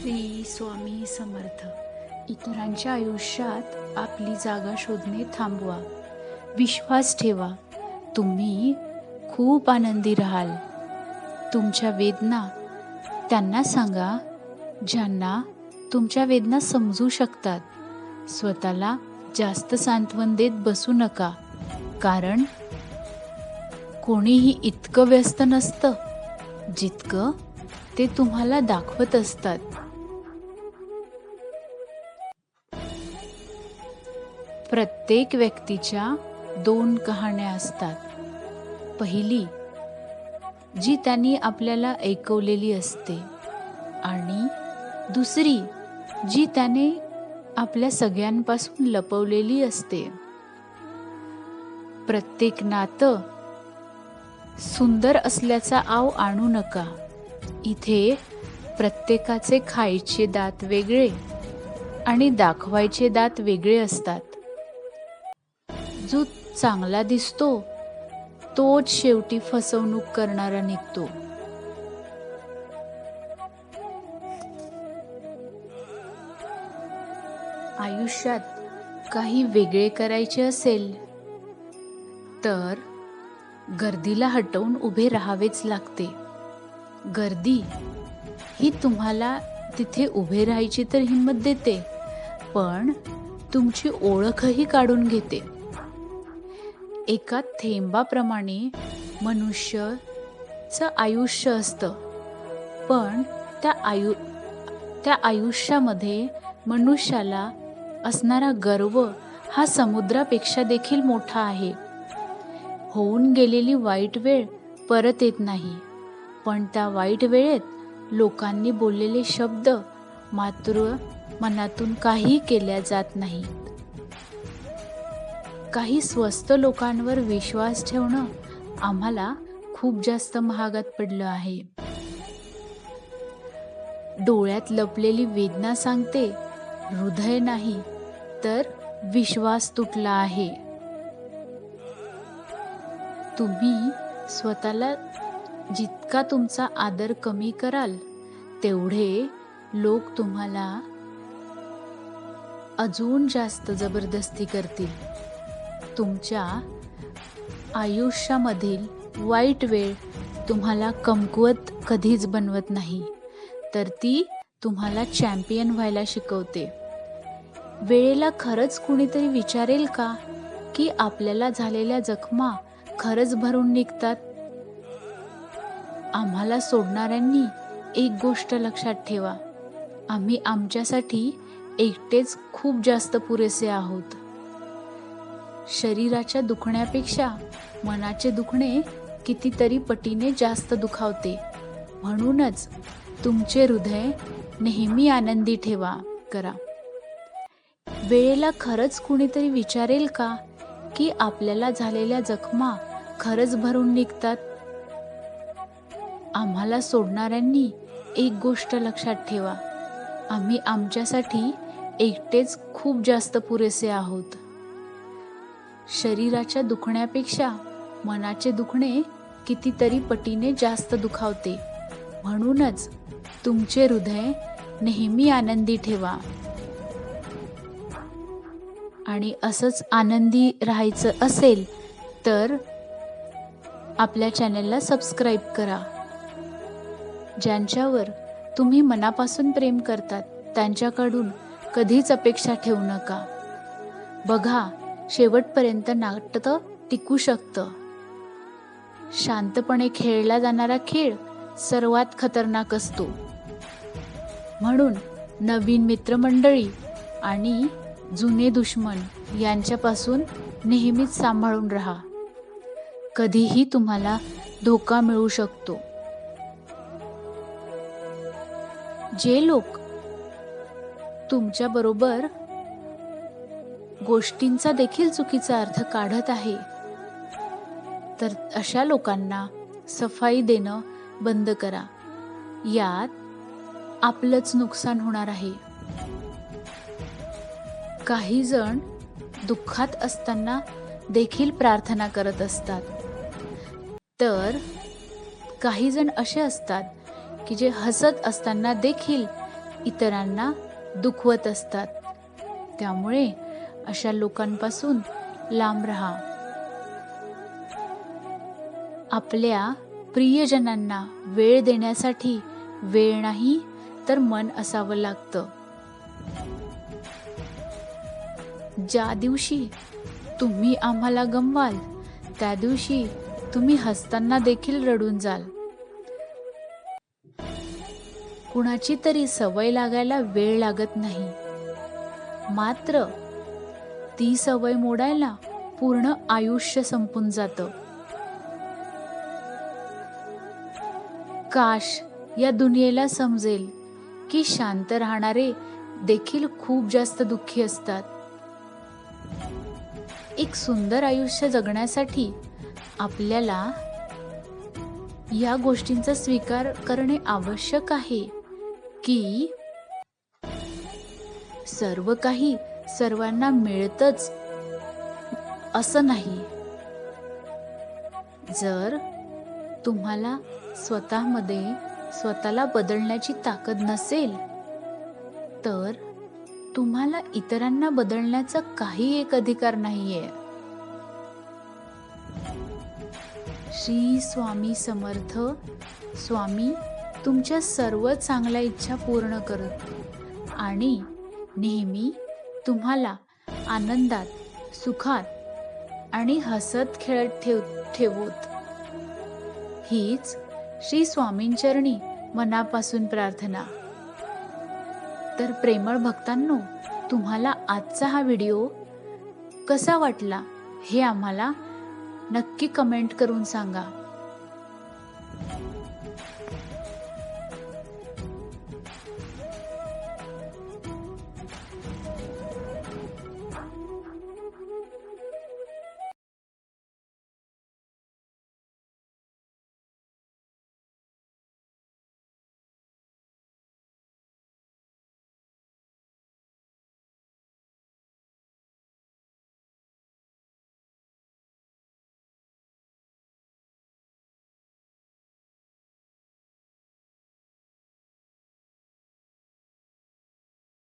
श्री स्वामी समर्थ. इतरांच्या आयुष्यात आपली जागा शोधणे थांबवा. विश्वास ठेवा. तुम्ही खूप आनंदी राहाल. तुमच्या वेदना त्यांना सांगा ज्यांना तुमच्या वेदना समजू शकतात. स्वतःला जास्त सांत्वन देत बसू नका. कारण कोणीही इतकं व्यस्त नसतं जितकं ते तुम्हाला दाखवत असतात. प्रत्येक व्यक्तीच्या दोन कहाण्या असतात. पहिली जी त्यांनी आपल्याला ऐकवलेली असते. आणि दुसरी जी त्याने आपल्या सगळ्यांपासून लपवलेली असते. प्रत्येक नातं सुंदर असल्याचा आव आणू नका. इथे प्रत्येकाचे खायचे दात वेगळे आणि दाखवायचे दात वेगळे असतात. जो चांगला दिसतो तोच शेवटी फसवणूक करणारा निघतो. आयुष्यात काही वेगळे करायचे असेल तर गर्दीला हटवून उभे राहावेच लागते. गर्दी ही तुम्हाला तिथे उभे राहायची तर हिंमत देते पण तुमची ओळखही काढून घेते. एका थेंबाप्रमाणे मनुष्यचं आयुष्य असतं. पण त्या आयु त्या आयुष्यामध्ये मनुष्याला असणारा गर्व हा समुद्रापेक्षा देखील मोठा आहे. होऊन गेलेली वाईट वेळ परत येत नाही. पण त्या वाईट वेळेत लोकांनी बोललेले शब्द मात्र मनातून काही केल्या जात नाही. काही स्वस्त लोकांवर विश्वास ठेवणं आम्हाला खूप जास्त महागात पडलं आहे. डोळ्यात लपलेली वेदना सांगते हृदय नाही तर विश्वास तुटला आहे. तुम्ही स्वतःला जितका तुमचा आदर कमी कराल तेवढे लोक तुम्हाला अजून जास्त जबरदस्ती करतील. तुमच्या आयुष्यामधील वाईट वेळ तुम्हाला कमकुवत कधीच बनवत नाही. तर ती तुम्हाला चॅम्पियन व्हायला शिकवते. वेळेला खरंच कुणीतरी विचारेल का की आपल्याला झालेल्या जखमा खरंच भरून निघतात? आम्हाला सोडणाऱ्यांनी एक गोष्ट लक्षात ठेवा. आम्ही आमच्यासाठी एकटेच खूप जास्त पुरेसे आहोत. शरीराच्या दुखण्यापेक्षा मनाचे दुखणे कितीतरी पटीने जास्त दुखावते. म्हणूनच तुमचे हृदय नेहमी आनंदी ठेवा करा. वेळेला खरंच कुणीतरी विचारेल का की आपल्याला झालेल्या जखमा खरंच भरून निघतात? आम्हाला सोडणाऱ्यांनी एक गोष्ट लक्षात ठेवा. आम्ही आमच्यासाठी एकटेच खूप जास्त पुरेसे आहोत. शरीराच्या दुखण्यापेक्षा मनाचे दुखणे कितीतरी पटीने जास्त दुखावते. म्हणूनच तुमचे हृदय नेहमी आनंदी ठेवा. आणि असंच आनंदी राहायचं असेल तर आपल्या चॅनलला सबस्क्राईब करा. ज्यांच्यावर तुम्ही मनापासून प्रेम करतात त्यांच्याकडून कधीच अपेक्षा ठेवू नका. बघा शेवटपर्यंत नाटक टिकू शकतं. शांतपणे खेळला जाणारा खेळ सर्वात खतरनाक असतो. म्हणून नवीन मित्रमंडळी आणि जुने दुश्मन यांच्यापासून नेहमीच सांभाळून राहा. कधीही तुम्हाला धोका मिळू शकतो. जे लोक तुमच्या बरोबर गोष्टींचा देखील चुकीचा अर्थ काढत आहे. तर अशा लोकांना सफाई देणं बंद करा. यात आपलंच नुकसान होणार आहे. काही जण दुःखात असताना देखील प्रार्थना करत असतात. तर काही जण असे असतात की जे हसत असताना देखील इतरांना दुखवत असतात. त्यामुळे अशा लोकांपासून लांब राहा. आपल्या प्रियजनांना वेळ देण्यासाठी वेळ नाही तर मन असावं लागतं. ज्या दिवशी तुम्ही आम्हाला गमवाल त्या दिवशी तुम्ही हसताना देखील रडून जाल. कुणाची तरी सवय लागायला वेळ लागत नाही. मात्र ती सवय मोडायला पूर्ण आयुष्य संपून जातं. काश या दुनियेला समजेल की शांत राहणारे देखील खूप जास्त दुःखी असतात. एक सुंदर आयुष्य जगण्यासाठी आपल्याला या गोष्टींचा स्वीकार करणे आवश्यक आहे की सर्व काही सर्वांना मिळतच. असं नाही. जर तुम्हाला स्वतःमध्ये स्वतःला बदलण्याची ताकद नसेल तर तुम्हाला इतरांना बदलण्याचा काही एक अधिकार नाहीये. श्री स्वामी समर्थ स्वामी तुमच्या सर्व चांगल्या इच्छा पूर्ण करत आणि नेहमी तुम्हाला आनंदात सुखात आणि हसत खेळत ठेव ठेवूत. हीच श्री स्वामींचरणी मनापासून प्रार्थना. तर प्रेमळ भक्तांनो तुम्हाला आजचा हा व्हिडिओ कसा वाटला हे आम्हाला नक्की कमेंट करून सांगा.